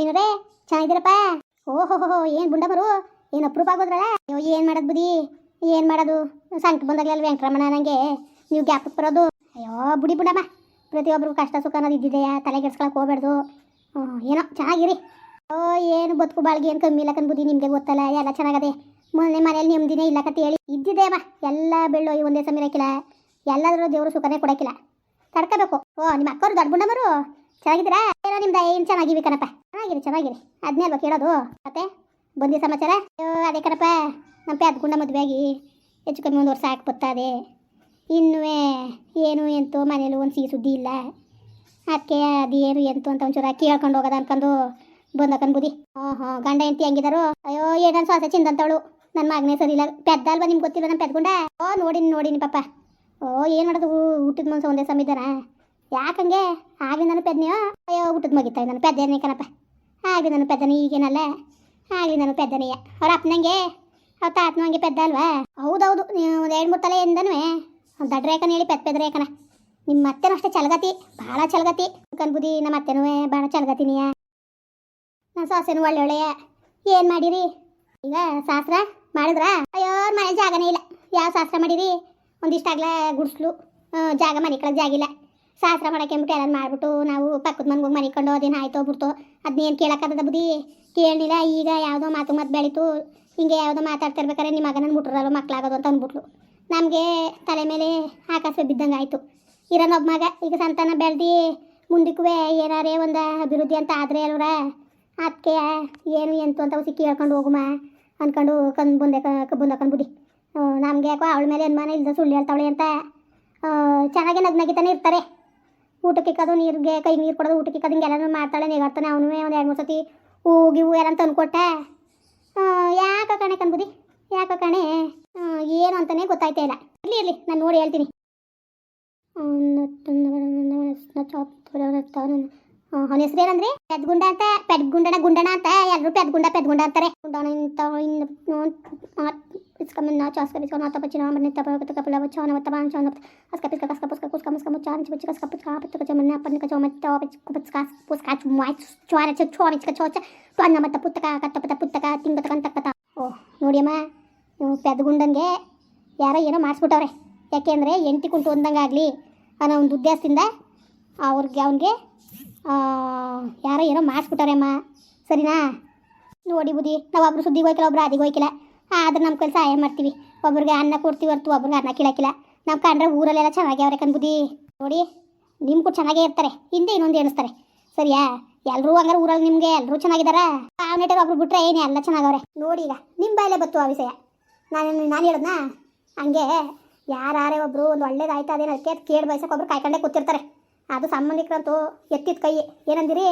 ಏನರೇ? ಚೆನ್ನಾಗಿದ್ದೀರಪ್ಪ? ಓಹೋ ಏನು ಬುಂಡಮರು ಏನು ಅಪ್ರೂಪ ಆಗೋದ್ರಲ್ಲ? ಅಯ್ಯೋ ಏನು ಮಾಡೋದು ಬುದಿ ಏನು ಮಾಡೋದು? ಸಂಕಟ ಬಂದಾಗಲೆಲ್ಲ ವೆಂಕಟರಮಣ ನನಗೆ ನೀವು ಗ್ಯಾಪಕ್ಕೆ ಬರೋದು ಅಯ್ಯೋ ಬುಡಿ ಬುಡಮ್ಮ ಪ್ರತಿಯೊಬ್ಬರು ಕಷ್ಟ ಸುಖ ಅನ್ನೋದು ಇದ್ದಿದೆಯಾ ತಲೆ ಕೆಡ್ಸ್ಕೊಳಕ್ಕೆ ಹೋಗ್ಬೇಡ್ದು. ಹ್ಮ್, ಏನೋ ಚೆನ್ನಾಗಿರಿ. ಓ ಏನು ಬದುಕು ಬಾಳ್ಗೆ ಏನು ಕಮ್ಮಿ ಇಲ್ಲ ಬುದ್ಧಿ ನಿಮಗೆ ಗೊತ್ತಲ್ಲ? ಎಲ್ಲ ಚೆನ್ನಾಗದೆ. ಮೊನ್ನೆ ಮನೇಲಿ ನೆಮ್ಮದಿನೇ ಇಲ್ಲ ಕತೆ ಹೇಳಿ ಇದ್ದಿದೆ ಅಮ್ಮ. ಎಲ್ಲ ಬೆಳ್ಳು ಒಂದೇ ಸಮಯ ಇರೋಕ್ಕಿಲ್ಲ ಎಲ್ಲಾದ್ರೂ ದೇವರು ಸುಖನೇ ಕೊಡೋಕ್ಕಿಲ್ಲ ತಡ್ಕೋಬೇಕು. ಓ ನಿಮ್ಮ ಅಕ್ಕವ್ರು ದೊಡ್ಡ ಬುಂಡಮರು ಚೆನ್ನಾಗಿದ್ದೀರಾ? ಏನೋ ನಿಮ್ದು ಏನು ಚೆನ್ನಾಗಿವಿ ಕಣಪ್ಪ. ಚೆನ್ನಾಗಿರಿ. ಚೆನ್ನಾಗಿರಿ ಅದನ್ನೇ ಕೇಳೋದು? ಮತ್ತೆ ಬಂದಿ ಸಮಾಚಾರ? ಅಯ್ಯೋ, ಅದೇ ಕಣಪ್ಪ. ನಮ್ಮ ಪ್ಯಾದ್ಗುಂಡ ಮದುವೆ ಆಗಿ ಹೆಚ್ಚು ಕಮ್ಮಿ ಒಂದು ವರ್ಷ ಹಾಕಿ ಬರ್ತದೆ ಇನ್ನೂ ಏನು ಎಂತೋ ಮನೇಲಿ ಒಂದು ಸಿಹಿ ಸುದ್ದಿ ಇಲ್ಲ. ಅದಕ್ಕೆ ಅದೇನು ಎಂತು ಅಂತ ಒಂಚೂರ ಕೇಳ್ಕೊಂಡು ಹೋಗೋದ ಅನ್ಕೊಂಡು ಬಂದಕನ್ ಬುದಿ. ಹಾಂ ಹಾಂ ಗಂಡ ಹೆಂಡತಿ ಹೆಂಗಿದಾರು? ಅಯ್ಯೋ ಏನನ್ ಶ್ವಾಸ ಚಿಂದಂತವಳು ನನ್ನ ಮಗನೇ ಸರಿ ಇಲ್ಲ. ಪೆದ್ದ ಅಲ್ವಾ ನಿಮ್ಗೆ ಗೊತ್ತಿಲ್ಲ ನಮ್ಮ ಪೆದ್ಗುಂಡ? ಓ, ನೋಡಿನಿ ನೋಡಿನಿ ಪಾಪ. ಓ, ಏನು ಮಾಡೋದು? ಊಟದ ಮನಸ್ಸು ಒಂದೇ ಸಮಿದಾರ ಯಾಕಂಗೆ ಆಗಿ ನಾನು ಪೆದ್ನೆಯೋ? ಅಯ್ಯೋ, ಊಟದ ಮಗಿತಾ ನಾನು ಪೆದ್ದೇನೆ ಕಣಪ್ಪ. ಆಗಲಿ ನಾನು ಪೆದ್ದನೆ ಈಗೇನಲ್ಲ? ಆಗಲಿ ನಾನು ಪೆದ್ದನೆಯ. ಅವ್ರ ಅಪ್ಪನಂಗೆ ಅವ್ರ ತಾತನಂಗೆ ಪೆದ್ದ ಅಲ್ವಾ? ಹೌದೌದು, ನೀವು ಒಂದು ಎರಡು ಮೂರು ತಲೆ ಎಂದನೂ ದಡ್ಡ ರೇಖನ ಹೇಳಿ ಪೆದ್ ಪೆದ್ರೇಕನ ನಿಮ್ಮ ಅತ್ತೆನೂ ಅಷ್ಟೇ ಚಲಗತಿ ಭಾಳ ಚಲಗತಿ. ಕನ್ಬುದಿ ನಮ್ಮ ಅತ್ತೆನೂ ಭಾಳ ಚಲಗತಿನಿಯ. ನನ್ನ ಸಾಸೆನೂ ಒಳ್ಳೆ ಒಳ್ಳೆಯ ಏನು ಮಾಡಿರಿ? ಈಗ ಶಾಸ್ತ್ರ ಮಾಡಿದ್ರ? ಅಯ್ಯೋ ಮನೆ ಜಾಗನೇ ಇಲ್ಲ. ಯಾವ ಶಾಸ್ತ್ರ ಮಾಡಿರಿ? ಒಂದಿಷ್ಟಾಗ್ಲ ಗುಡಿಸ್ಲು ಜಾಗ ಮನೆ ಕಳಗೆ ಜಾಗಿಲ್ಲ. ಶಾಸ್ತ್ರ ಮಾಡಕ್ಕೆ ಬಿಟ್ಟು ಎಲ್ಲ ಮಾಡಿಬಿಟ್ಟು ನಾವು ಪಕ್ಕದ ಮನೆಗೆ ಹೋಗಿ ಮನಿಕೊಂಡು ಅದೇನು ಆಯ್ತೋ ಬಿಡ್ತು ಅದನ್ನೇನು ಕೇಳಕ್ಕದ ಬುದ್ಧಿ? ಕೇಳಲಿಲ್ಲ ಈಗ ಯಾವುದೋ ಮಾತು ಮಾತು ಬೆಳೀತು. ಹಿಂಗೆ ಯಾವುದೋ ಮಾತಾಡ್ತಿರ್ಬೇಕಾದ್ರೆ ನಿಮ್ಮ ಮಗನ ಮುಟ್ರಲ್ಲ ಮಕ್ಕಳಾಗೋದು ಅಂತ ಅಂದ್ಬಿಟ್ಲು. ನಮಗೆ ತಲೆ ಮೇಲೆ ಆಕಾಶ ಬಿದ್ದಂಗೆ ಆಯಿತು. ಇರೋನೊಬ್ಬ ಮಗ, ಈಗ ಸಂತಾನ ಬೆಳೆದು ಮುಂದಕ್ಕೂ ಏನಾರೇ ಒಂದು ಅಭಿವೃದ್ಧಿ ಅಂತ ಆದರೆ ಅಲ್ವರ? ಅದಕ್ಕೆ ಏನು ಎಂತು ಅಂತ ಸಿಕ್ಕಿ ಹೇಳ್ಕೊಂಡು ಹೋಗುಮ ಅಂದ್ಕೊಂಡು ಕಂದು ಬಂದೆ ಬಂದಕನ್ ಬುದ್ಧಿ ನಮಗೆ ಯಾಕೋ ಅವಳ ಮೇಲೆ ಅನುಮಾನ ಇಲ್ಲದ ಸುಳ್ಳು ಹೇಳ್ತಾವಳೆ ಅಂತ. ಚೆನ್ನಾಗಿ ನಗ್ ನಗಿತಾನೆ ಇರ್ತಾರೆ. ಊಟಕ್ಕೆ ಇಕ್ಕೋದು ನೀರಿಗೆ ಕೈ ನೀರು ಕೊಡೋದು ಊಟಕ್ಕೆ ಇಕ್ಕದು ಹಿಂಗೆಲ್ಲನೂ ಮಾಡ್ತಾಳೆ ನೆಗಾಡ್ತಾನೆ ಅವನು ಒಂದು ಎರಡು ಮೂರು ಸತಿ ಹೋಗಿ ಹೂ ಎಲ್ಲ ಅಂದ್ಕೊಟ್ಟೆ ಯಾಕ ಕಣೆ ಕಣ್ಬುದಿ ಯಾಕ ಕಣೆ ಏನು ಅಂತಾನೆ ಗೊತ್ತಾಯ್ತಾ ಇಲ್ಲ ಇರಲಿ ಇರಲಿ ನಾನು ನೋಡಿ ಹೇಳ್ತೀನಿ ಅವನ ಹೆಸರು ಏನಂದ್ರೆ ಪೆದ್ಗುಂಡ ಅಂತ ಪೆದ್ಗುಂಡನ ಗುಂಡಣ ಅಂತ ಎಲ್ಲರೂ ಪೆದ್ಗುಂಡ ಪೆದ್ಗುಂಡ ಅಂತಾರೆ ಇಂತ ಇಸ್ಕಮ್ಮನ್ನ ಚಾಸ್ಕ ಬಿಸ್ಕೊಂಡು ಆತ ಬಚ್ಚಿನ ಮನೆ ತಪ ಕಪಲ ಬಚ್ಚವನ ಮತ್ತ ಬಾಂಚ ಅಸ್ಕ ಪಿಸ್ಕ ಕಸ್ಕ ಪುಸ್ಕ ಕುಸ್ಕ ಮುಸ್ಕ ಮುಚ್ಚ ಅಂಚ ಬಚ್ಚ ಕಸ್ಕ ಪುಸ್ಕ ಪತ್ತ ಕಚ ಮನ್ನ ಅಪ್ಪನ ಕಚ ಮತ್ತ ಬಚ್ಚ ಕುಪಸ್ಕ ಪುಸ್ಕ ಚುಮಾಯ್ ಚ್ವಾರ ಚ ಚ್ವಾರ ಚ ಚೋಚ ಪನ್ನ ಮತ್ತ ಪುಸ್ತಕ ಕತ್ತಪತ ಪುಸ್ತಕ ತಿಂಗತ ಕಂತಕತ ಓ ನೋಡಿಯಮ್ಮ ಇವ್ ಪೆದ್ಗುಂಡನ್ಗೆ ಯಾರೋ ಏನೋ ಮಾಡಿಸ್ಬಿಟ್ಟವ್ರೆ ಯಾಕೆಂದರೆ ಎಂಟಿ ಕುಂಟು ಒಂದಂಗಾಗಲಿ ಅನ್ನೋ ಒಂದು ಉದ್ದೇಶದಿಂದ ಅವ್ರಿಗೆ ಅವನಿಗೆ ಯಾರೋ ಏನೋ ಮಾಡಿಸ್ಬಿಟ್ಟವ್ರೆ ಅಮ್ಮ ಸರಿನಾ ನೋಡಿ ಬುದ್ಧಿ ನಾವು ಒಬ್ರು ಸುದ್ದಿಗೆ ಹೋಯ್ಕಿಲ್ಲ ಒಬ್ರು ಅದಿಗೆ ಹೋಯ್ಕಿಲ್ಲ ಆದ್ರೆ ನಮ್ಮ ಕೈಲಿ ಸಹಾಯ ಮಾಡ್ತೀವಿ. ಒಬ್ರಿಗೆ ಅನ್ನ ಕೊಡ್ತೀವಿ ಹೊರ್ತು ಒಬ್ರಿಗೆ ಅನ್ನ ಕೀಳಕ್ಕಿಲ್ಲ ನಮ್ಮ ಕಂಡ್ರೆ ಊರಲ್ಲೆಲ್ಲ ಚೆನ್ನಾಗಿ ಅವ್ರೆ ಕಣ್ ಬುದ್ಧಿ. ನೋಡಿ ನಿಮ್ಮ ಕೂಡ ಚೆನ್ನಾಗೇ ಇರ್ತಾರೆ. ಹಿಂದೆ ಇನ್ನೊಂದು ಎಣಿಸ್ತಾರೆ. ಸರಿಯಾ? ಎಲ್ಲರೂ ಹಂಗಾರೆ ಊರಲ್ಲಿ ನಿಮಗೆ ಎಲ್ಲರೂ ಚೆನ್ನಾಗಿದಾರ? ಪಾವನೆಟರ್ ಒಬ್ರು ಬಿಟ್ರೆ ಏನೇ ಎಲ್ಲ ಚೆನ್ನಾಗವ್ರೆ ನೋಡಿ ಈಗ ನಿಮ್ಮ ಬಾಯಲ್ಲೇ ಬತ್ತು ಆ ವಿಷಯ. ನಾನು ನಾನು ಹೇಳಿದ್ನಾ? ಹಂಗೆ ಯಾರೇ ಒಬ್ರು ಒಂದು ಒಳ್ಳೇದಾಯ್ತು ಅದೇನು ಅದಕ್ಕೆ ಕೇಳಿ ಬಯಸಕ್ಕೆ ಒಬ್ರು ಕಾಯ್ಕೊಂಡೇ ಕೂತಿರ್ತಾರೆ. ಅದು ಸಂಬಂಧಿಕರಂತೂ ಎತ್ತಿದ ಕೈ. ಏನಂದಿರಿ?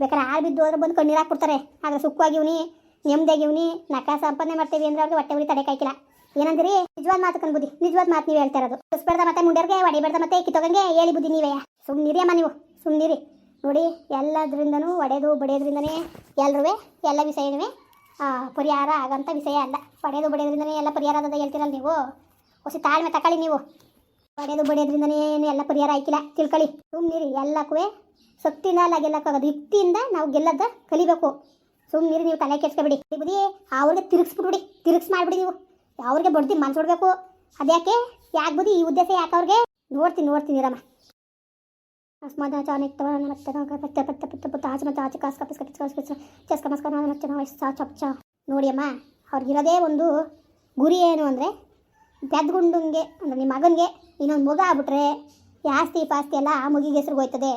ಬೇಕಾದ್ರೆ ಆಳು ಬಿದ್ದು ಹೋದ್ರೆ ಬಂದು ಕಣ್ಣೀರು ಹಾಕ್ಬಿಡ್ತಾರೆ. ಆದ್ರೆ ಸುಖವಾಗಿವ್ನಿ ನೆಮ್ಮದಿಯಾಗಿವ್ನಿ ನಕ ಸಂಪಾದನೆ ಮಾಡ್ತೀವಿ ಅಂದ್ರೆ ಅವ್ರಿಗೆ ಹೊಟ್ಟೆ ಉರಿ ತಡೆ ಕಾಯ್ಕಿಲ್ಲ ಏನಂದ್ರಿ? ನಿಜವಾದ ಮಾತು ಕಣ್ಬುದ್ದಿ ನಿಜವಾದ ಮಾತು ನೀವು ಹೇಳ್ತಾ ಇರೋದು. ಕುಸ್ಬೇಡ್ದ ಮತ್ತೆ ಮುಂಡರ್ಗೆ ಹೊಡಿಬೇಡ್ದ ಮತ್ತೆ ಕಿತ್ತೋಗಂಗೆ ಹೇಳಿ ಬುದ್ಧಿ ನೀವೇ. ಸುಮ್ಮನಿರಿ ಅಮ್ಮ ನೀವು ಸುಮ್ಮನಿರಿ ನೋಡಿ, ಎಲ್ಲದ್ರಿಂದನೂ ಒಡೆದು ಬಡಿಯೋದ್ರಿಂದನೇ ಎಲ್ಲರೂ ಎಲ್ಲ ವಿಷಯನೂ ಪರಿಹಾರ ಆಗೋಂಥ ವಿಷಯ ಅಲ್ಲ. ಒಡೆಯೋದು ಬಡಿಯೋದ್ರಿಂದನೇ ಎಲ್ಲ ಪರಿಹಾರ ಆಗೋದು ಹೇಳ್ತೀರಲ್ಲ ನೀವು? ಹೊಸ ತಾಳ್ಮೆ ತಕೊಳ್ಳಿ ನೀವು. ಒಡೆದು ಬಡಿಯೋದ್ರಿಂದನೇ ಏನು ಎಲ್ಲ ಪರಿಹಾರ ಆಯ್ಕಿಲ್ಲ ತಿಳ್ಕೊಳ್ಳಿ. ಸುಮ್ಮನಿರಿ ಎಲ್ಲಕ್ಕೂ ಅಲ್ಲ ಗೆಲ್ಲಕ್ಕಾಗೋದು ಯುಕ್ತಿಯಿಂದ ನಾವು ಗೆಲ್ಲದ ಕಲಿಬೇಕು. ಸುಮ್ಮನಿರಿ ನೀವು ತಲೆ ಕೆಡ್ಸ್ಕೊಬಿಡಿ. ಬುದಿ ಅವ್ರಿಗೆ ತಿರುಗಿಸ್ಬಿಡ್ಬಿಡಿ ತಿರುಗಿಸ್ ಮಾಡಿಬಿಡಿ ನೀವು. ಅವ್ರಿಗೆ ಬಡ್ದು ಮನ್ಸು ಅದ್ಯಾಕೆ? ಯಾಕೆ ಬುದಿ ಈ ಉದ್ದೇಶ ಯಾಕೆ ಅವ್ರಿಗೆ? ನೋಡ್ತೀನಿ ನೋಡ್ತೀನಿ ರಮ್ಮ ಅಸ್ಮಾದ ಚಾನಿಕ್ ಮತ್ತೆ ಪತ್ತೆ ಪತ್ತೆ ಪತ್ತೆ ಪತ್ತೆ ಆಚೆ ಮತ್ತೆ ಆಚೆ ಕಾಸ್ಕ ಪಿಸ್ಕ ಕಿಚ್ಕ ಕಿಚ್ಕ ಚೆಸ್ಕ ಮಸ್ಕ ಮತ್ತೆ ನಾವು ಚಾ ಚಪ್ ಚಾ ನೋಡಿ ಅಮ್ಮ ಅವ್ರಿಗಿರೋದೇ ಒಂದು ಗುರಿ ಏನು ಅಂದರೆ ಬೆದ್ಗುಂಡಂಗೆ ಅಂದರೆ ನಿಮ್ಮ ಮಗನಿಗೆ ಇನ್ನೊಂದು ಮಗ ಆಗ್ಬಿಟ್ರೆ ಜಾಸ್ತಿ ಪಾಸ್ತಿ ಎಲ್ಲ ಆ ಮುಗಿಗೆ ಹೆಸ್ರಿಗೆ ಹೋಯ್ತದೆ.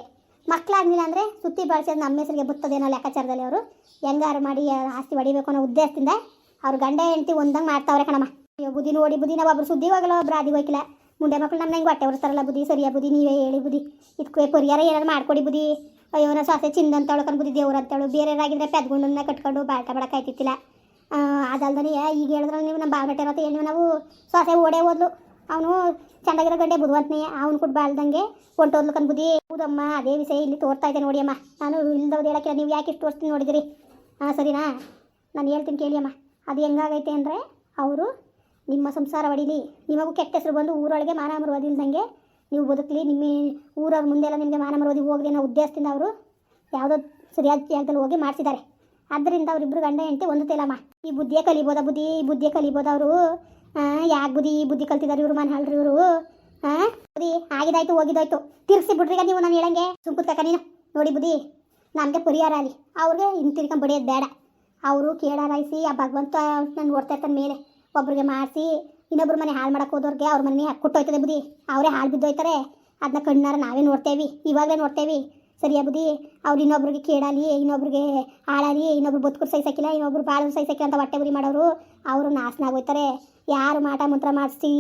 ಮಕ್ಕಳಾಗ್ಲಿಲ್ಲ ಅಂದರೆ ಸುತ್ತಿ ಬಳಸಿ ನಮ್ಮ ಹೆಸರಿಗೆ ಬುತ್ತದೇನೋ ಲೆಕ್ಕಾಚಾರದಲ್ಲಿ ಅವರು. ಹೆಂಗಾರು ಮಾಡಿ ಆಸ್ತಿ ಹೊಡಿಬೇಕು ಅನ್ನೋ ಉದ್ದೇಶದಿಂದ ಅವ್ರ ಗಂಡ ಹೆಂಡತಿ ಒಂದಂಗೆ ಮಾಡ್ತಾವ್ರೆ ಕಣಮ್ಮ. ಅಯ್ಯೋ, ಬುದ್ಧಿ ನೋಡಿ, ಬುದ್ಧಿ ನಾವು ಒಬ್ರು ಸುದ್ದಿ ಹೋಗಲ್ಲ, ಒಬ್ರು ಆದಿ ಹೋಗಿಲ್ಲ ಮುಂಡೆ ಮಕ್ಕಳು ನಮ್ಮ ಹೆಂಗೆ ಹೊಟ್ಟೆ ಹೊರಿಸ್ತಾರಲ್ಲ ಬುದ್ಧಿ, ಸರಿಯಾ ಬುದ್ಧಿ, ನೀವೇ ಹೇಳಿ ಬುದ್ಧಿ. ಇದಕ್ಕೆ ಪರಿಹಾರ ಏನಾದ್ರು ಮಾಡ್ಕೊಡಿ ಬುದ್ಧಿ. ಅಯ್ಯೋ, ನಾ ಸೊಸೆ ಚಿಂದ ಅಂತ ಹೇಳ್ಕೊಂಡು ಬುದ್ಧಿ ದೇವ್ರು ಅಂತೇಳು ಬೇರೆಯವರಾಗಿದ್ರೆ ಪೆದ್ಗುಂಡನ್ನ ಕಟ್ಕೊಂಡು ಬಾಟ ಬಡಕಾಯ್ತಿತ್ತಿಲ್ಲ ಅದಲ್ದನೇ ಈಗ ಹೇಳಿದ್ರಲ್ಲ ನೀವು ನಮ್ಮ ಬಾಗಟ್ಟೆ ಇರತ್ತೆ ಏನು ನಾವು ಸೊಸೆ ಓಡೇ ಹೋದ್ಲು. ಅವನು ಚಂದಾಗಿರೋ ಗಂಡೆ ಬುದ್ಧವಂತನೇ ಅವ್ನು ಕೊಟ್ಟು ಬಾಳ್ದಂಗೆ ಹೊಂಟೋದ್ಲು ಬುದ್ಧಿ. ಹೌದಮ್ಮ, ಅದೇ ವಿಷಯ ಇಲ್ಲಿ ತೋರ್ತಾ ಇದೆ ನೋಡಿ ಅಮ್ಮ. ನಾನು ಇಲ್ದವ್ದು ಹೇಳಕ್ಕಿಲ್ಲ, ನೀವು ಯಾಕೆ ಇಷ್ಟು ತೋರಿಸ್ತೀನಿ ನೋಡಿದಿರಿ? ಹಾಂ ಸರಿನಾ? ನಾನು ಹೇಳ್ತೀನಿ ಕೇಳಿ ಅಮ್ಮ. ಅದು ಹೆಂಗಾಗೈತೆ ಅಂದರೆ ಅವರು ನಿಮ್ಮ ಸಂಸಾರ ಹೊಡಿಲಿ ನಿಮಗೂ ಕೆಟ್ಟ ಹೆಸರು ಬಂದು ಊರೊಳಗೆ ಮಾನ ಮರುವುದಿಲ್ದಂಗೆ ನೀವು ಬದುಕಲಿ. ನಿಮ್ಮ ಊರವ್ರ ಮುಂದೆಲ್ಲ ನಿಮಗೆ ಮಾನ ಮರುವಾದಿ ಹೋಗಲಿ ಅನ್ನೋ ಉದ್ದೇಶದಿಂದ ಅವರು ಯಾವುದೋ ಸರಿಯಾದ ಜಾಗದಲ್ಲಿ ಹೋಗಿ ಮಾಡಿಸಿದ್ದಾರೆ. ಆದ್ದರಿಂದ ಅವರಿಬ್ಬರು ಗಂಡ ಹೆಂಡತಿ ಒಂದು ತೇಲಮ್ಮ. ಈ ಬುದ್ಧಿಯೇ ಕಲಿಬೋದ ಬುದ್ಧಿ, ಈ ಬುದ್ಧಿಯೇ ಕಲಿಬೋದು ಅವರು. ಯಾಕೆ ಬುದ್ಧಿ ಬುದ್ಧಿ ಕಲ್ತಿದ್ದಾರೆ ಇವರು ಮನೆ ಹಾಳ್ರಿ ಇವರು? ಹಾಂ ಬುದ್ಧಿ, ಆಗಿದಾಯ್ತು, ಹೋಗಿದಾಯ್ತು. ತಿರ್ಸಿ ಬಿಡ್ರಿಗ ನೀವು ನಾನು ಹೇಳಂಗೆ. ಸುಂಕುತ್ ನೀನು. ನೋಡಿ ಬುದ್ಧಿ, ನಮಗೆ ಪರಿಹಾರ ಅಲ್ಲಿ ಅವ್ರಿಗೆ ಹಿಂತಿರ್ಕೊಂಡು ಬಡಿಯೋದು ಬೇಡ. ಅವರು ಕೇಳಾರಾಯಿಸಿ ಆ ಭಗವಂತ ನಾನು ಓಡ್ತಾ ಇರ್ತಾನೆ ಮೇಲೆ. ಒಬ್ರಿಗೆ ಮಾಡಿಸಿ, ಇನ್ನೊಬ್ರ ಮನೆ ಹಾಳು ಮಾಡಕ್ಕೆ ಹೋದವ್ರಿಗೆ ಅವ್ರ ಮನೆ ಕೊಟ್ಟೋಯ್ತದೆ ಬುದ್ಧಿ. ಅವರೇ ಹಾಳು ಬಿದ್ದೋಯ್ತಾರೆ ಅದನ್ನ ಕಣ್ಣಾರ ನಾವೇ ನೋಡ್ತೇವೆ. ಇವಾಗಲೇ ನೋಡ್ತೇವೆ. ಸರಿಯಾ ಬುದ್ಧಿ? ಅವ್ರು ಇನ್ನೊಬ್ರಿಗೆ ಕೇಳಲಿ ಇನ್ನೊಬ್ರಿಗೆ ಹಾಳಾಲಿ, ಇನ್ನೊಬ್ರು ಬದುಕರು ಸಹಿಸಕ್ಕಿಲ್ಲ, ಇನ್ನೊಬ್ರು ಬಾಳು ಸಹಿಸಕ್ಕಿಲ್ಲ ಅಂತ ಹೊಟ್ಟೆ ಉರಿ ಮಾಡೋರು. ಅವರು ನಾಶನ ಆಗೋಯ್ತಾರೆ ಯಾರು ಮಾಟ ಮಂತ್ರ ಮಾಡಿಸಿ,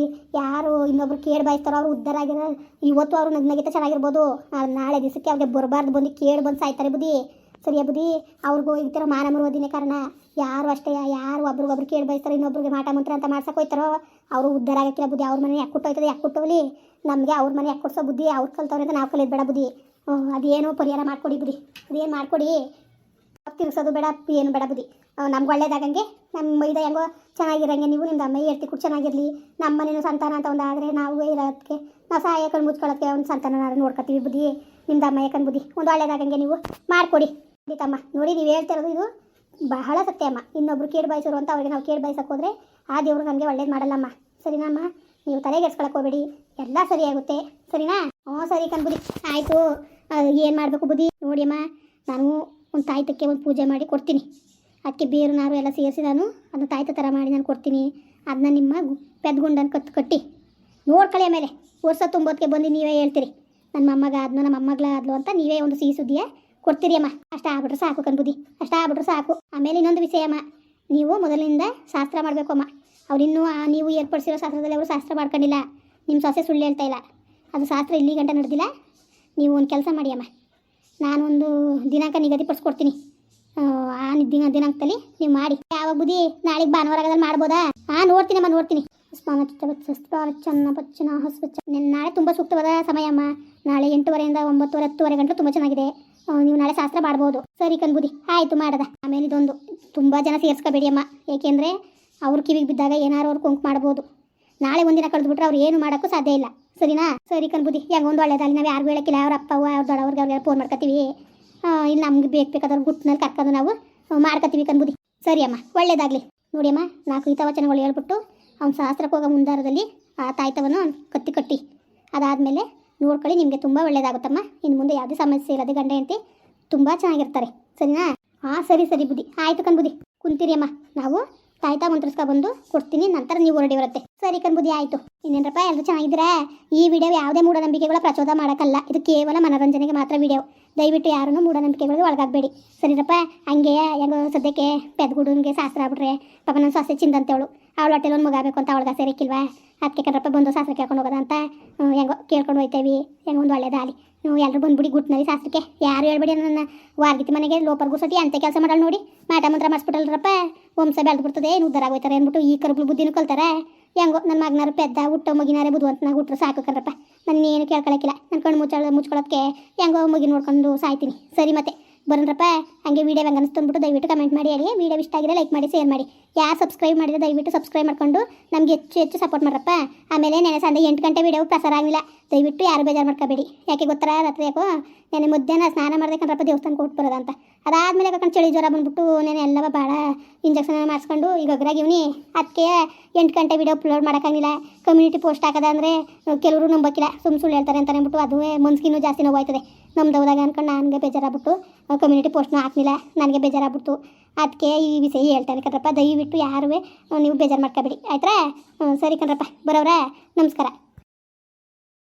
ಯಾರು ಇನ್ನೊಬ್ರು ಕೇಳಿ ಬಯಸ್ತಾರೋ ಅವ್ರು ಉದ್ದಾರ ಆಗಿರೋ, ಇವತ್ತು ಅವರು ನಗ್ನಗಿತ ಚೆನ್ನಾಗಿರ್ಬೋದು. ನಾಳೆ ದಿವಸಕ್ಕೆ ಅವ್ರಿಗೆ ಬರಬಾರ್ದು ಬಂದು ಕೇಳಿ ಬಂದು ಸಾಯ್ತಾರೆ ಬುದ್ಧಿ. ಸರಿಯಾ ಬುದ್ಧಿ? ಅವ್ರಿಗೂ ಈ ಥರ ಮಾನ ಮರುವುದಿನೇ ಕಾರಣ. ಯಾರು ಅಷ್ಟೇ, ಯಾರು ಒಬ್ರಿಗೊಬ್ರು ಕೇಳಿ ಬಯಸ್ತಾರೆ, ಇನ್ನೊಬ್ರಿಗೆ ಮಾಟ ಮಂತ್ರ ಅಂತ ಮಾಡ್ಸಕ್ಕೆ ಹೋಯ್ತಾರೋ, ಅವರು ಉದ್ದಾರ ಆಗಕ್ಕಿಲ್ಲ ಬುದ್ಧಿ. ಅವ್ರ ಮನೆ ಯಾಕೆ ಕುಟ್ಟೋಯ್ತದೆ ಯಾಕೆ ಕುಟ್ಟೋಲಿ ನಮಗೆ ಅವ್ರ ಮನೆ ಯಾಕೆ ಕೊಡ್ಸೋ ಬುದ್ಧಿ? ಅವ್ರು ಕಲ್ತವ್ರೆ ಅಂತ ನಾವು ಕಲಿಯೋದು ಬೇಡ ಬುದ್ಧಿ. ಅದೇನೋ ಪರಿಹಾರ ಮಾಡಿಕೊಡಿ ಬುದ್ಧಿ. ಅದೇನು ಮಾಡಿಕೊಡಿ? ತಿರ್ಸೋದು ಬೇಡ ಏನು ಬೇಡ ಬುದ್ಧಿ. ನಮ್ಗೆ ಒಳ್ಳೇದಾಗಂಗೆ ನಮ್ಮ ಮೈದ ಹೆಂಗೋ ಚೆನ್ನಾಗಿರಂಗೆ, ನೀವು ನಿಮ್ದು ಅಮ್ಮ ಹೇಳ್ತಿ ಕೂಡ ಚೆನ್ನಾಗಿರಲಿ. ನಮ್ಮ ಮನೇನು ಸಂತಾನ ಅಂತ ಒಂದು ಆದರೆ ನಾವು ಇರೋದಕ್ಕೆ ನಾವು ಸಹಾಯ ಕಣ್ಣು ಮುಚ್ಕೊಳ್ಳೋಕ್ಕೆ ಒಂದು ಸಂತಾನ ನೋಡ್ಕೊತೀವಿ ಬುದ್ಧಿ. ನಿಮ್ದು ಅಮ್ಮ ಯಾಕಂದು ಬುದ್ಧಿ? ಒಂದು ಒಳ್ಳೇದಾಗಂಗೆ ನೀವು ಮಾಡಿಕೊಡಿ. ಖಂಡಿತಮ್ಮ. ನೋಡಿ ನೀವು ಹೇಳ್ತಿರೋದು ಇದು ಬಹಳ ಸತ್ಯ ಅಮ್ಮ. ಇನ್ನೊಬ್ರು ಕೇಳಿ ಬಯಸೋರು ಅಂತ ಅವ್ರಿಗೆ ನಾವು ಕೇಳಿ ಬಯಸಕ್ಕೆ ಹೋದ್ರೆ ಆ ದೇವರು ನಮಗೆ ಒಳ್ಳೇದು ಮಾಡಲ್ಲಮ್ಮ. ಸರಿನಮ್ಮ ನೀವು ತಲೆಗೆಡ್ಸ್ಕೊಳಕ್ಕೆ ಹೋಗ್ಬೇಡಿ. ಎಲ್ಲ ಸರಿಯಾಗುತ್ತೆ ಸರಿನಾ? ಹ್ಞೂ ಸರಿ ಕಣ್ಬುದಿ ಆಯಿತು. ಏನು ಮಾಡಬೇಕು ಬುದ್ಧಿ? ನೋಡಿ ಅಮ್ಮ, ನಾನು ಒಂದು ತಾಯ್ತಕ್ಕೆ ಒಂದು ಪೂಜೆ ಮಾಡಿ ಕೊಡ್ತೀನಿ. ಅದಕ್ಕೆ ಬೇರು, ನಾರು ಎಲ್ಲ ಸೇರಿಸಿ ನಾನು ಅದನ್ನ ತಾಯ್ತ ಥರ ಮಾಡಿ ನಾನು ಕೊಡ್ತೀನಿ. ಅದನ್ನ ನಿಮ್ಮ ಪೆದ್ಗುಂಡನ್ನು ಕತ್ತು ಕಟ್ಟಿ ನೋಡ್ಕೊಳ್ಳಿ ಆಮೇಲೆ ವರ್ಷ ತುಂಬೋದಕ್ಕೆ ಬಂದು ನೀವೇ ಹೇಳ್ತೀರಿ. ನನ್ನ ಮೊಮ್ಮಗ ಆದ್ನು ನಮ್ಮ ಮೊಮ್ಮಗಳಾದ್ಲು ಅಂತ ನೀವೇ ಒಂದು ಸಿಹಿ ಸುದ್ದಿಯೇ ಕೊಡ್ತೀರಿ ಅಮ್ಮ. ಅಷ್ಟ ಆಗ್ಬಿಟ್ರೆ ಸಾಕು ಕನ್ಬುದಿ ಅಷ್ಟ ಆಗ್ಬಿಟ್ರೆ ಸಾಕು. ಆಮೇಲೆ ಇನ್ನೊಂದು ವಿಷಯ ಅಮ್ಮ. ನೀವು ಮೊದಲಿನಿಂದ ಶಾಸ್ತ್ರ ಮಾಡಬೇಕು ಅಮ್ಮ. ಅವರಿನ್ನೂ ನೀವು ಏರ್ಪಡಿಸಿರೋ ಶಾಸ್ತ್ರದಲ್ಲಿ ಅವರು ಶಾಸ್ತ್ರ ಮಾಡ್ಕೊಂಡಿಲ್ಲ. ನಿಮ್ಮ ಸೊಸೆ ಸುಳ್ಳು ಹೇಳ್ತಾ ಇಲ್ಲ. ಅದು ಶಾಸ್ತ್ರ ಇಲ್ಲಿ ಗಂಟ ನಡೆದಿಲ್ಲ. ನೀವು ಒಂದು ಕೆಲಸ ಮಾಡಿ ಅಮ್ಮ. ನಾನೊಂದು ದಿನಾಂಕ ನಿಗದಿಪಡಿಸ್ಕೊಡ್ತೀನಿ ಆ, ದಿನ ದಿನಾಂಕದಲ್ಲಿ ನೀವು ಮಾಡಿ. ಯಾವಾಗ ಬುದ್ಧಿ? ನಾಳೆಗೆ ಭಾನುವಾರದಲ್ಲಿ ಮಾಡ್ಬೋದಾ? ಹಾಂ ನೋಡ್ತೀನಮ್ಮ ನೋಡ್ತೀನಿ. ಸ್ನಾನ ಚೆನ್ನ ಪಚ್ಚನ ಹೊಸಬಚ್ಚ ನಾಳೆ ತುಂಬ ಸೂಕ್ತವಾದ ಸಮಯ ಅಮ್ಮ. ನಾಳೆ ಎಂಟುವರೆಯಿಂದ ಒಂಬತ್ತುವರೆ ಹತ್ತುವರೆ ಗಂಟೆ ತುಂಬ ಚೆನ್ನಾಗಿದೆ. ನೀವು ನಾಳೆ ಶಾಸ್ತ್ರ ಮಾಡ್ಬೋದು. ಸರಿ ಕಣ್ಬುದಿ ಆಯಿತು ಮಾಡದ. ಆಮೇಲೆ ಇದೊಂದು. ತುಂಬ ಜನ ಸೇರಿಸ್ಕೋಬೇಡಿ ಅಮ್ಮ. ಏಕೆಂದರೆ ಅವ್ರ ಕಿವಿಗೆ ಬಿದ್ದಾಗ ಏನಾರು ಅವ್ರು ಕೊಂಕು ಮಾಡ್ಬೋದು. ನಾಳೆ ಒಂದಿನ ಕಳೆದ್ಬಿಟ್ರೆ ಅವ್ರು ಏನು ಮಾಡೋಕ್ಕೂ ಸಾಧ್ಯ ಇಲ್ಲ. ಸರಿನಾ? ಸರಿ ಕನ್ಬುದಿ ಹೆಂಗ ಒಂದು ಒಳ್ಳೇದಾಗಲಿ ನಾವು ಯಾರಿಗೂ ಹೇಳಕ್ಕಿಲ್ಲ. ಅವ್ರ ಅಪ್ಪ ಅವ್ರ ದೊಡ್ಡವ್ರಿಗೆ ಅವ್ರಿಗೆಲ್ಲ ಫೋನ್ ಮಾಡ್ಕೊತೀವಿ ಇಲ್ಲಿ ನಮ್ಗೆ ಬೇಕು ಬೇಕಾದವ್ರು ಗುಟ್ಟಿನಲ್ಲಿ ಕರ್ಕೊಂಡು ನಾವು ಮಾಡ್ಕೊತೀವಿ ಕನ್ಬುದಿ ಸರಿ ಅಮ್ಮ, ಒಳ್ಳೇದಾಗಲಿ. ನೋಡಿ ಅಮ್ಮ, ನಾಲ್ಕು ಹಿತವಚನಗಳು ಹೇಳ್ಬಿಟ್ಟು ಅವ್ನು ಶಾಸ್ತ್ರಕ್ಕೆ ಹೋಗೋ ಮುಂದಾರದಲ್ಲಿ ಆ ತಾಯ್ತವನ್ನು ಕತ್ತಿ ಕಟ್ಟಿ. ಅದಾದಮೇಲೆ ನೋಡ್ಕೊಳ್ಳಿ, ನಿಮಗೆ ತುಂಬ ಒಳ್ಳೇದಾಗುತ್ತಮ್ಮ. ಇನ್ನು ಮುಂದೆ ಯಾವುದೇ ಸಮಸ್ಯೆ ಇಲ್ಲದೆ ಗಂಡ, ಹೆಂಡತಿ ತುಂಬ ಚೆನ್ನಾಗಿರ್ತಾರೆ. ಸರಿನಾ? ಹಾಂ ಸರಿ ಸರಿ ಬುದ್ಧಿ. ಆಯಿತು ಕನ್ಬುದಿ ಕುಂತೀರಿ ಅಮ್ಮ. ನಾವು ಮಂತ್ರಸ್ಕ ಬಂದು ಕೊಡ್ತೀನಿ, ನಂತರ ನೀವು ಹೊರಡಿ ಬರುತ್ತೆ. ಸರಿ ಕಣ್ಬುದಿ ಆಯಿತು. ಇನ್ನೇನಪ್ಪ ಎಲ್ಲರೂ ಚೆನ್ನಾಗಿದ್ರೆ ಈ ವಿಡಿಯೋ ಯಾವುದೇ ಮೂಢನಂಬಿಕೆಗಳ ಪ್ರಚೋದ ಮಾಡೋಕ್ಕಲ್ಲ. ಇದು ಕೇವಲ ಮನೋರಂಜನೆಗೆ ಮಾತ್ರ ವಿಡಿಯೋ. ದಯವಿಟ್ಟು ಯಾರೂ ಮೂಢನಂಬಿಕೆಗಳಿಗೆ ಒಳಗಾಗಬೇಡಿ ಸರಿರಪ್ಪ ಹಂಗೆ ಹೆಂಗೋ ಸದ್ಯಕ್ಕೆ ಪೆದ್ಗುಡುನ್ಗೆ ಶಾಸ್ತ್ರ ಆಗ್ಬಿಟ್ರೆ ಪಾಪ ನನ್ನ ಸೊಸೆ ಚಿಂದಂತೇಳು ಅವಳು ಹೊಟ್ಟೆಲಿ ಒಂದು ಮಗಾಬೇಕು ಅಂತ ಅವಳಿಗೆ ಸೇರಿಕ್ಕಿಲ್ವಾ ಅದಕ್ಕೆ ಕಣ್ರಪ್ಪ ಬಂದು ಶಾಸ್ತ್ರ ಕೇಳ್ಕೊಂಡು ಹೋಗೋದ ಅಂತ ಹೆಂಗೋ ಕೇಳ್ಕೊಂಡು ಹೋಯ್ತೇವಿ, ಹೆಂಗೆ ಒಂದು ಒಳ್ಳೇದಾಗಲಿ ನೀವು ಎಲ್ಲರೂ ಬಂದ್ಬಿಡಿ ಗುಟ್ನಲ್ಲಿ ಶಾಸ್ತ್ರಕ್ಕೆ ಯಾರು ಹೇಳ್ಬೇಡಿ ನನ್ನ ವಾರ್ಗಿತಿ ಮನೆಗೆ ಲೋಪರ್ ಗುಸತಿ ಅಂತ ಕೆಲಸ ಮಾಡಲ್ಲ ನೋಡಿ. ಮಾಟ ಮಂತ್ರ ಮಾಡಿಸ್ಬಿಟ್ಟಲ್ರಪ್ಪ ವಂಶ ಬೆಳೆದು ಬಿಡ್ತದೆ, ಏನು ಉದ್ದಾರ ಆಗೋಯ್ತಾರೆ ಅಂದ್ಬಿಟ್ಟು ಈ ಕರುಗಳು ಬುದ್ಧಿನೂ ಕಲ್ತಾರೆ. ಹೆಂಗೋ ನನ್ನ ಮಗನಾರು ಪೆದ್ದ ಹುಟ್ಟ ಮಗಿನಾರೇ ಬುದ್ಧಿವಂತನಾಗ ಹುಟ್ಟರು ಸಾಕು ಕಣ್ರಪ್ಪ ನನ್ನ ಏನು ಕೇಳ್ಕೊಳಕ್ಕಿಲ್ಲ ನನ್ನ ಕಣ್ಣು ಮುಚ್ಚಳ ಮುಚ್ಕೊಳ್ಳೋದಕ್ಕೆ ಹೆಂಗೋ ಮಗಿ ನೋಡ್ಕೊಂಡು ಸಾಯ್ತೀನಿ. ಸರಿ ಮತ್ತೆ. ಬರೋಣ್ರಪ್ಪ ಹಂಗೆ ವೀಡಿಯೋ ಹೆಂಗೆ ಅನಿಸ್ತಂದ್ಬಿಟ್ಟು ದಯವಿಟ್ಟು ಕಮೆಂಟ್ ಮಾಡಿ, ಹೇಳಿ. ವೀಡಿಯೋ ಇಷ್ಟ ಆಗಿದ್ರೆ ಲೈಕ್ ಮಾಡಿ ಶೇರ್ ಮಾಡಿ. ಯಾರು ಸಬ್ಸ್ಕ್ರೈಬ್ ಮಾಡಿದ್ರೆ ದಯವಿಟ್ಟು ಸಬ್ಸ್ಕ್ರೈಬ್ ಮಾಡ್ಕೊಂಡು ನಮಗೆ ಹೆಚ್ಚು ಹೆಚ್ಚು ಸಪೋರ್ಟ್ ಮಾಡ್ರಪ್ಪ. ಆಮೇಲೆ ನೆನೆ ಸಂಜೆ ಎಂಟು ಗಂಟೆ ವೀಡಿಯೋ ಪ್ರಸಾರ ಆಗಿಲ್ಲ ದಯವಿಟ್ಟು ಯಾರು ಬೇಜಾರು ಮಾಡ್ಕೋಬೇಡಿ. ಯಾಕೆ ಗೊತ್ತರ ರಾತ್ರಿ ಯಾಕೋ ನೆನೆ ಮಧ್ಯಾಹ್ನ ಸ್ನಾನ ಮಾಡ್ಬೇಕಂದ್ರಪ್ಪ ದೇವಸ್ಥಾನಕ್ಕೆ ಕೊಟ್ಟು ಬರೋದಂತ ಅದಾದಮೇಲೆ ಕಕೊಂಡು ಚಳಿ ಜ್ವರ ಬಂದ್ಬಿಟ್ಟು ನೆನೆ ಎಲ್ಲವ ಭಾಳ ಇಂಜೆಕ್ಷನ್ ಮಾಡಿಸ್ಕೊಂಡು ಈಗ ಒಗ್ರಾಗಿವ್ನಿ ಅದಕ್ಕೆ ಎಂಟು ಗಂಟೆ ವೀಡಿಯೋ ಅಪ್ಲೋಡ್ ಮಾಡೋಕ್ಕಾಗಿಲ್ಲ ಕಮ್ಯುನಿಟಿ ಪೋಸ್ಟ್ ಹಾಕದ ಅಂದರೆ ಕೆಲವರು ನಂಬಕ್ಕಿಲ್ಲ ಸುಮ್ಮ ಸುಳ್ಳು ಹೇಳ್ತಾರೆ ಅಂತ ಅಂದ್ಬಿಟ್ಟು ಅದುವೇ ಮನ್ಸ್ಗಿನ್ನೂ ಜಾಸ್ತಿ ನೋವಾಯ್ತದೆ ನಮ್ದು ಹೋದಾಗ ಅನ್ಕೊಂಡು ನನಗೆ ಬೇಜಾರಾಗ್ಬಿಟ್ಟು ಕಮ್ಯುನಿಟಿ ಪೋಸ್ಟ್ನ ಹಾಕ್ಲಿಲ್ಲ. ನನಗೆ ಬೇಜಾರಾಗ್ಬಿಡ್ತು. ಅದಕ್ಕೆ ಈ ವಿಷಯ ಹೇಳ್ತಾನೆ ಕಣ್ರಪ್ಪ. ದಯವಿಟ್ಟು ಯಾರೂ ನೀವು ಬೇಜಾರು ಮಾಡ್ಕೋಬೇಡಿ. ಆಯ್ತಾ ಸರಿ ಕಣ್ರಪ್ಪ. ಬರೋವ್ರೆ, ನಮಸ್ಕಾರ.